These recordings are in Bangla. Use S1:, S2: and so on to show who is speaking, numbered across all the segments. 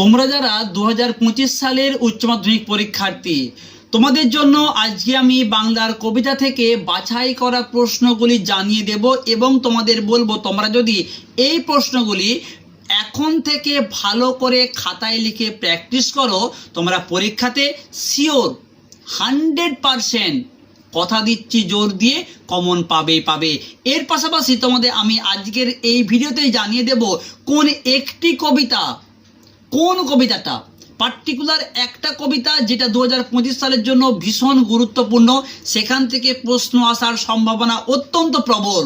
S1: তোমরা যারা দু হাজার পঁচিশ সালের উচ্চ মাধ্যমিক পরীক্ষার্থী, তোমাদের জন্য আজকে আমি বাংলার কবিতা থেকে বাছাই করা প্রশ্নগুলি জানিয়ে দেব এবং তোমাদের বলব, তোমরা যদি এই প্রশ্নগুলি এখন থেকে ভালো করে খাতায় লিখে প্র্যাকটিস করো, তোমরা পরীক্ষাতে শিওর হান্ড্রেড পারসেন্ট কথা দিচ্ছি জোর দিয়ে, কমন পাবেই পাবে। এর পাশাপাশি তোমাদের আমি আজকের এই ভিডিওতেই জানিয়ে দেব কোন একটি কবিতা কোন কবিতাটা? পার্টিকুলার একটা কবিতা যেটা দু হাজার পঁচিশ সালের জন্য ভীষণ গুরুত্বপূর্ণ, সেখান থেকে প্রশ্ন আসার সম্ভাবনা অত্যন্ত প্রবল।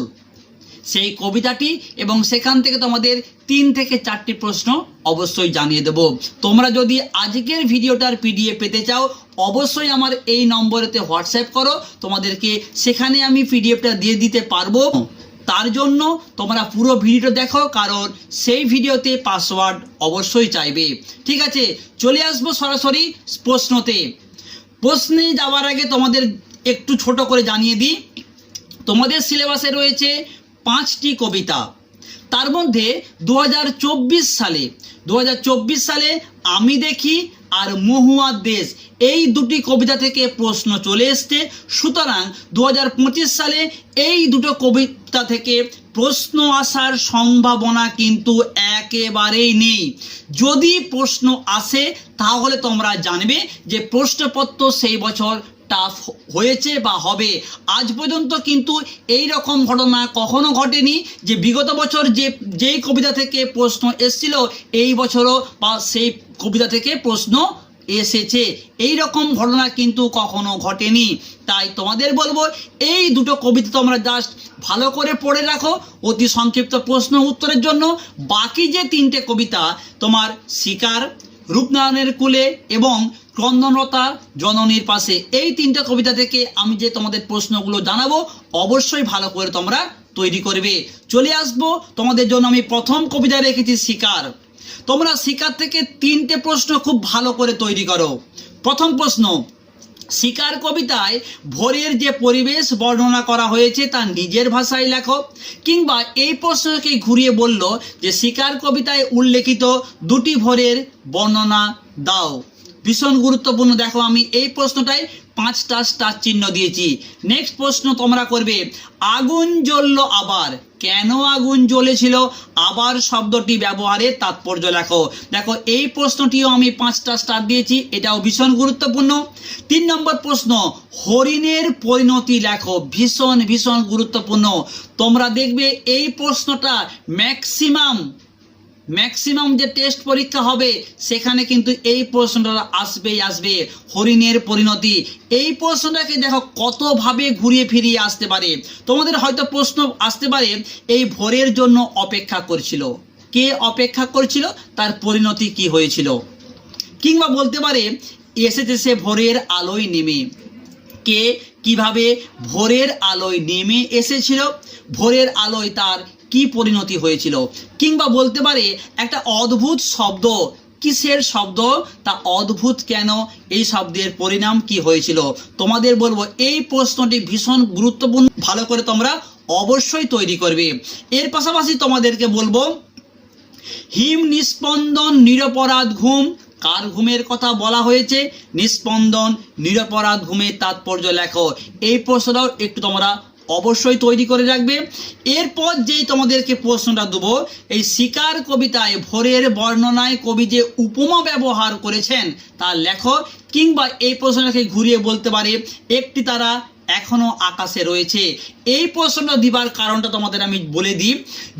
S1: সেই কবিতাটি এবং সেখান থেকে তোমাদের তিন থেকে চারটি প্রশ্ন অবশ্যই জানিয়ে দেব। তোমরা যদি আজকের ভিডিওটার পিডিএফ পেতে চাও, অবশ্যই আমার এই নম্বরেতে হোয়াটসঅ্যাপ করো। তোমাদেরকে সেখানে আমি পিডিএফটা দিয়ে দিতে পারব। তার জন্য তোমরা পুরো ভিডিওটা দেখো, কারণ সেই ভিডিওতে পাসওয়ার্ড অবশ্যই চাইবে। ঠিক আছে, চলে আসব সরাসরি প্রশ্নতে। প্রশ্নে যাওয়ার আগে তোমাদের একটু ছোট করে জানিয়ে দিই। তোমাদের সিলেবাসে রয়েছে পাঁচটি কবিতা। তার মধ্যে দু হাজার চব্বিশ সালে দু হাজার চব্বিশ সালে আমি দেখি আর মহুয়ার দেশ, এই দুটি কবিতা থেকে প্রশ্ন চলে এসছে। সুতরাং দু হাজার পঁচিশ সালে এই দুটো কবিতা থেকে প্রশ্ন আসার সম্ভাবনা কিন্তু একেবারেই নেই। যদি প্রশ্ন আসে, তাহলে তোমরা জানবে যে প্রশ্নপত্র সেই বছর টাফ হয়েছে বা হবে, আজ পর্যন্ত কিন্তু এই রকম ঘটনা কখনো ঘটেনি যে বিগত বছর যে, যেই কবিতা থেকে প্রশ্ন এসছিল, এই বছরও বা সেই কবিতা থেকে প্রশ্ন এসেছে। এই রকম ঘটনা কিন্তু কখনো ঘটেনি। তাই তোমাদের বলব, এই দুটো কবিতা তোমরা জাস্ট ভালো করে পড়ে রাখো, অতি সংক্ষিপ্ত প্রশ্ন উত্তরের জন্য। বাকি যে তিনটে কবিতা, তোমার শিকার রূপনারায়ণের কুলে এবং ক্রন্দনরতা জননীর পাশে। এই তিনটা কবিতা থেকে আমি যে তোমাদের প্রশ্নগুলো জানাব, অবশ্যই ভালো করে তোমরা তৈরি করবে। চলে আসব, তোমাদের জন্য আমি প্রথম কবিতা রেখেছি শিকার। তোমরা শিকার থেকে তিনটে প্রশ্ন খুব ভালো করে তৈরি করো। প্রথম প্রশ্ন শিকার কবিতায় ভোরের যে পরিবেশ বর্ণনা করা হয়েছে তা নিজের ভাষায় লেখো, কিংবা এই প্রশ্নকে ঘুরিয়ে বলল যে শিকার কবিতায় উল্লেখিত দুটি ভোরের বর্ণনা দাও। ভীষণ গুরুত্বপূর্ণ। দেখো, আমি এই প্রশ্নটায় পাঁচটা স্টার চিহ্ন দিয়েছি। নেক্সট প্রশ্ন তোমরা করবে, আগুন জ্বললো আবার। কেন আগুন জ্বলেছিল? আবার শব্দটি ব্যবহারের তাৎপর্য লেখো। দেখো, এই প্রশ্নটিও আমি পাঁচটা স্টার দিয়েছি, এটাও ভীষণ গুরুত্বপূর্ণ। তিন নম্বর প্রশ্ন, হরিণের পরিণতি লেখো, ভীষণ ভীষণ গুরুত্বপূর্ণ। তোমরা দেখবে এই প্রশ্নটা ম্যাক্সিমাম ম্যাক্সিমাম যে টেস্ট পরীক্ষা হবে, সেখানে কিন্তু এই প্রশ্নটা আসবেই আসবে, হরিণের পরিণতি। এই প্রশ্নটাকে দেখো কতভাবে ঘুরিয়ে ফিরিয়ে আসতে পারে। তোমাদের হয়তো প্রশ্ন আসতে পারে, এই ভোরের জন্য অপেক্ষা করছিল। কে অপেক্ষা করছিল? তার পরিণতি কি হয়েছিল? কিংবা বলতে পারে, এসেছে সে ভোরের আলোয় নেমে। কে কীভাবে ভোরের আলোয় নেমে এসেছিল? ভোরের আলোয় তার কি পরিণতি হয়েছিল? কিংবা বলতে পারে একটা অদ্ভুত শব্দ। কিসের শব্দ? তা অদ্ভুত কেন? এই শব্দের পরিণাম কি হয়েছিল? তোমাদের বলব, এই প্রশ্নটি ভীষণ গুরুত্বপূর্ণ। ভালো করে তোমরা অবশ্যই তৈরি করবে। এর পাশাপাশি তোমাদেরকে বলব, হিম নিস্পন্দন নিরপরাধ ঘুম। কার ঘুমের কথা বলা হয়েছে? নিস্পন্দন নিরপরাধ ঘুমের তাৎপর্য লেখো। এই প্রশ্নটাও একটু তোমরা অবশ্যই তৈরি করে রাখবে। এরপর যেই তোমাদেরকে প্রশ্নটা দেবো, এই শিকার কবিতায় ভোরের বর্ণনায় কবি যে উপমা ব্যবহার করেছেন তা লেখো, কিংবা এই প্রশ্নটাকে ঘুরিয়ে বলতে পারে, একটি তারা এখনও আকাশে রয়েছে। এই প্রশ্নটা দিবার কারণটা তোমাদের আমি বলে দিই,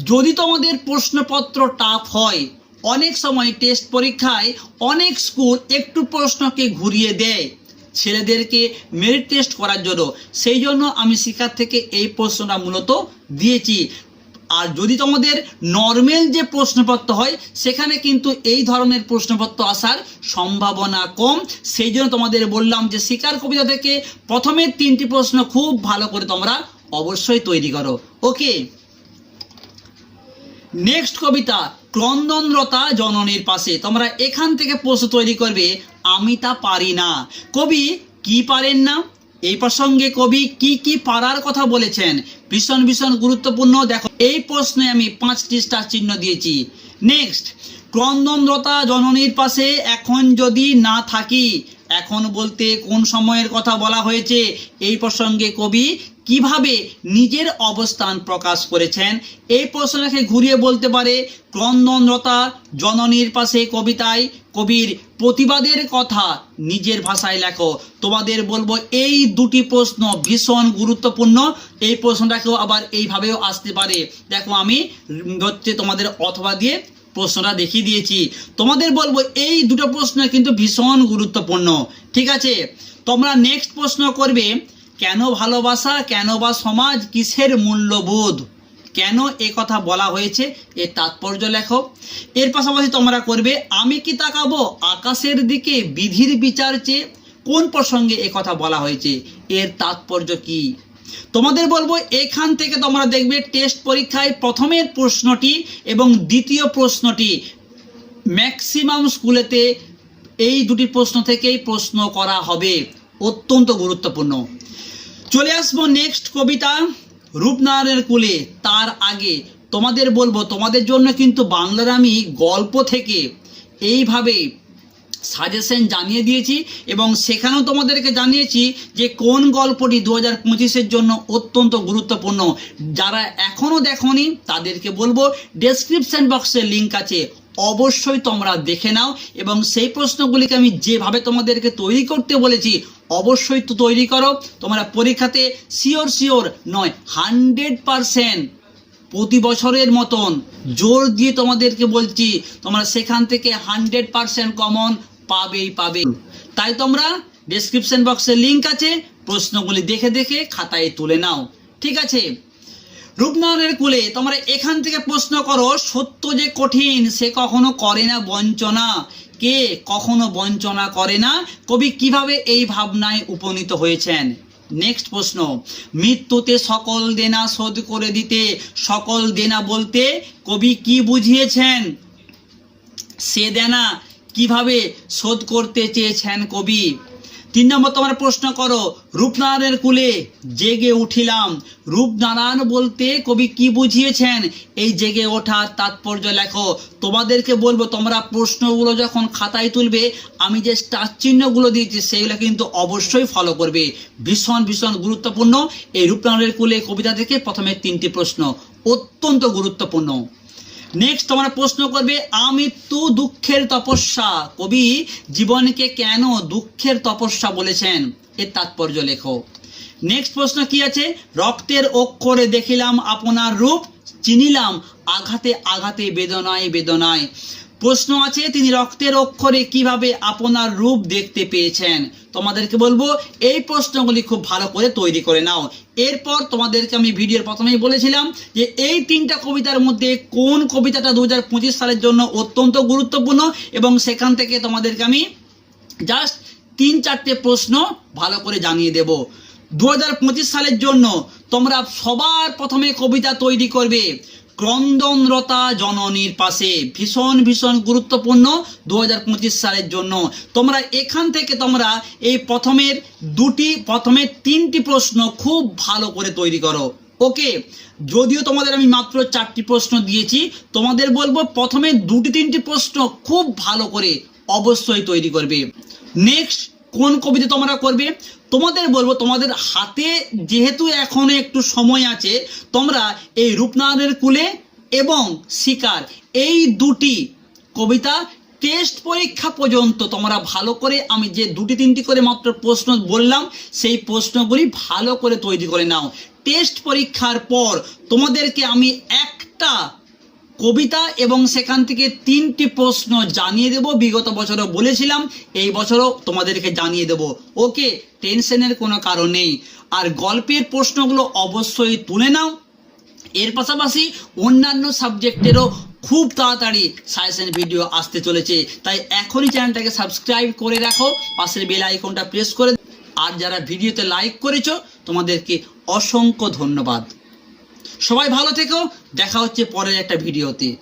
S1: যদি তোমাদের প্রশ্নপত্র টাফ হয়, অনেক সময় টেস্ট পরীক্ষায় অনেক স্কুল একটু প্রশ্নকে ঘুরিয়ে দেয়। ছেলেদেরকে মেরিট টেস্ট করার জন্য। সেই জন্য আমি শিক্ষার থেকে এই প্রশ্নটা মূলত দিয়েছি। আর যদি তোমাদের নর্মাল যে প্রশ্নপত্র হয়, সেখানে কিন্তু এই ধরনের প্রশ্নপত্র আসার সম্ভাবনা কম। সেই জন্য তোমাদের বললাম যে শিকার কবিতা থেকে প্রথমে তিনটি প্রশ্ন খুব ভালো করে তোমরা অবশ্যই তৈরি করো। ওকে নেক্সট কবিতা, ক্রন্দনরতা জননীর পাশে। তোমরা এখান থেকে প্রশ্ন তৈরি করবে আমি তা পারি না। কবি কি পারেন না? এই প্রসঙ্গে কবি কি কি পারার কথা বলেছেন? ভীষণ ভীষণ গুরুত্বপূর্ণ। দেখো, এই প্রশ্নে আমি পাঁচটি স্টার চিহ্ন দিয়েছি। নেক্সট ক্রন্দনরতা জননীর পাশে এখন যদি না থাকি, এখন বলতে কোন সময়ের কথা বলা হয়েছে? এই প্রসঙ্গে কবি কীভাবে নিজের অবস্থান প্রকাশ করেছেন? এই প্রশ্নটাকে ঘুরিয়ে বলতে পারে ক্রন্দনরতা, জননীর পাশে কবিতায়, কবির প্রতিবাদের কথা নিজের ভাষায় লেখো। তোমাদের বলব এই দুটি প্রশ্ন ভীষণ গুরুত্বপূর্ণ। এই প্রশ্নটাকেও আবার এইভাবেও আসতে পারে। দেখো আমি হচ্ছে তোমাদের অথবা দিয়ে প্রশ্নটা দেখিয়ে দিয়েছি। তোমাদের বলব এই দুটো প্রশ্ন কিন্তু ভীষণ গুরুত্বপূর্ণ। ঠিক আছে? তোমরা নেক্সট প্রশ্ন করবে কেন ভালোবাসা, কেন বা সমাজ, কিসের মূল্যবোধ? কেন এ কথা বলা হয়েছে? এর তাৎপর্য লেখো। এর পাশাপাশি তোমরা করবে, আমি কি তাকাবো আকাশের দিকে বিধির বিচার চেয়ে? কোন প্রসঙ্গে এ কথা বলা হয়েছে? এর তাৎপর্য কি? তোমাদের বলব, এখান থেকে তোমরা দেখবে টেস্ট পরীক্ষায় প্রথমের প্রশ্নটি এবং দ্বিতীয় প্রশ্নটি। ম্যাক্সিমাম স্কুলেতে এই দুটি প্রশ্ন থেকেই প্রশ্ন করা হবে। অত্যন্ত গুরুত্বপূর্ণ। চলে আসব নেক্সট কবিতা, রূপনারায়ণের কুলে। তার আগে তোমাদের বলব, তোমাদের জন্য কিন্তু বাংলার আমি গল্প থেকে এইভাবে সাজেশন জানিয়ে দিয়েছি এবং সেখানেও তোমাদেরকে জানিয়েছি যে কোন গল্পটি দু হাজার পঁচিশের জন্য অত্যন্ত গুরুত্বপূর্ণ। যারা এখনও দেখনি, তাদেরকে বলব ডেসক্রিপশন বক্সের লিঙ্ক আছে। অবশ্যই তোমরা দেখে নাও এবং সেই প্রশ্নগুলিকে আমি যেভাবে তোমাদেরকে তৈরি করতে বলেছি, অবশ্যই তো তৈরি করো। তোমরা পরীক্ষাতে শিওর শিওর নয় হান্ড্রেড পারসেন্ট প্রতি বছরের মতন জোর দিয়ে তোমাদেরকে বলছি, তোমরা সেখান থেকে হান্ড্রেড পারসেন্ট কমন পাবেই পাবে তাই তোমরা ডেসক্রিপশন বক্সে লিংক আছে, প্রশ্নগুলি দেখে দেখে খাতায় তুলে নাও। ঠিক আছে? রূপনারায়ণের কুলে তোমরা এখান থেকে প্রশ্ন করো, সত্য যে কঠিন, সে কখনো করে না বঞ্চনা। কে কখনো বঞ্চনা করে না? কবি কীভাবে এই ভাবনায় উপনীত হয়েছেন? নেক্সট প্রশ্ন, মৃত্যুতে সকল দেনা শোধ করে দিতে, সকল দেনা বলতে কবি কি বুঝিয়েছেন? সে দেনা কীভাবে শোধ করতে চেয়েছেন কবি? তিন নম্বর তোমার প্রশ্ন করো, রূপনারায়ণের কুলে জেগে উঠিলাম। রূপনারায়ণ বলতে কবি কি বুঝিয়েছেন? এই জেগে ওঠার তাৎপর্য লেখো। তোমাদেরকে বলব, তোমরা প্রশ্নগুলো যখন খাতায় তুলবে, আমি যে স্টার চিহ্নগুলো দিয়েছি, সেগুলো কিন্তু অবশ্যই ফলো করবে। ভীষণ ভীষণ গুরুত্বপূর্ণ। এই রূপনারায়ণের কুলে কবিতা থেকে প্রথমে তিনটি প্রশ্ন। অত্যন্ত গুরুত্বপূর্ণ। নেক্সট তোমার প্রশ্ন করবে, আমি আমৃত্যু দুঃখের তপস্যা। কবি, জীবনকে কেন দুঃখের তপস্যা বলেছেন? এর তাৎপর্য লেখো। নেক্সট প্রশ্ন কি আছে? রক্তের অক্ষরে দেখিলাম আপনার রূপ, চিনিলাম আঘাতে আঘাতে বেদনায় বেদনায়। প্রশ্ন আছে, তিনি রক্তের অক্ষরে কীভাবে আপনার রূপ দেখতে পেয়েছেন? তোমাদেরকে বলব, এই প্রশ্নগুলি খুব ভালো করে তৈরি করে নাও। এরপর তোমাদেরকে আমি ভিডিওর প্রথমেই বলেছিলাম যে, এই তিনটা কবিতার মধ্যে কোন কবিতাটা দু হাজার পঁচিশ সালের জন্য অত্যন্ত গুরুত্বপূর্ণ? এবং সেখান থেকে তোমাদেরকে আমি জাস্ট তিন চারটে প্রশ্ন ভালো করে জানিয়ে দেব। দু হাজার পঁচিশ সালের জন্য তোমরা সবার প্রথমে কবিতা তৈরি করবে। ক্রন্দনরতা জননীর পাশে। ভীষণ ভীষণ গুরুত্বপূর্ণ দু সালের জন্য। তোমরা এখান থেকে তোমরা এই প্রথমের দুটি প্রথমে তিনটি প্রশ্ন খুব ভালো করে তৈরি করো। ওকে? যদিও তোমাদের আমি মাত্র চারটি প্রশ্ন দিয়েছি, তোমাদের বলব প্রথমে দুটি, তিনটি প্রশ্ন খুব ভালো করে অবশ্যই তৈরি করবে। নেক্সট কোন কবিতা তোমরা করবে? তোমাদের বলব, তোমাদের হাতে যেহেতু এখন একটু সময় আছে, তোমরা এই রূপনারায়ণের কুলে এবং শিকার, এই দুটি কবিতা টেস্ট পরীক্ষা পর্যন্ত তোমরা ভালো করে, আমি যে দুটি তিনটি করে মাত্র প্রশ্ন বললাম, সেই প্রশ্নগুলি ভালো করে তৈরি করে নাও। টেস্ট পরীক্ষার পর তোমাদেরকে আমি একটা কবিতা এবং সেখান থেকে তিনটি প্রশ্ন জানিয়ে দেব। বিগত বছরও বলেছিলাম, এই বছরও তোমাদেরকে জানিয়ে দেব। ওকে, টেনশনের কোনো কারণ নেই। আর গল্পের প্রশ্নগুলো অবশ্যই তুলে নাও। এর পাশাপাশি অন্যান্য সাবজেক্টেরও খুব তাড়াতাড়ি সাজেশন ভিডিও আসতে চলেছে। তাই এখনই চ্যানেলটাকে সাবস্ক্রাইব করে রাখো। পাশের বেল আইকনটা প্রেস করে আর যারা ভিডিওতে লাইক করেছ, তোমাদেরকে অসংখ্য ধন্যবাদ। সবাই ভালো থেকো। দেখা হচ্ছে পরের একটা ভিডিওতে।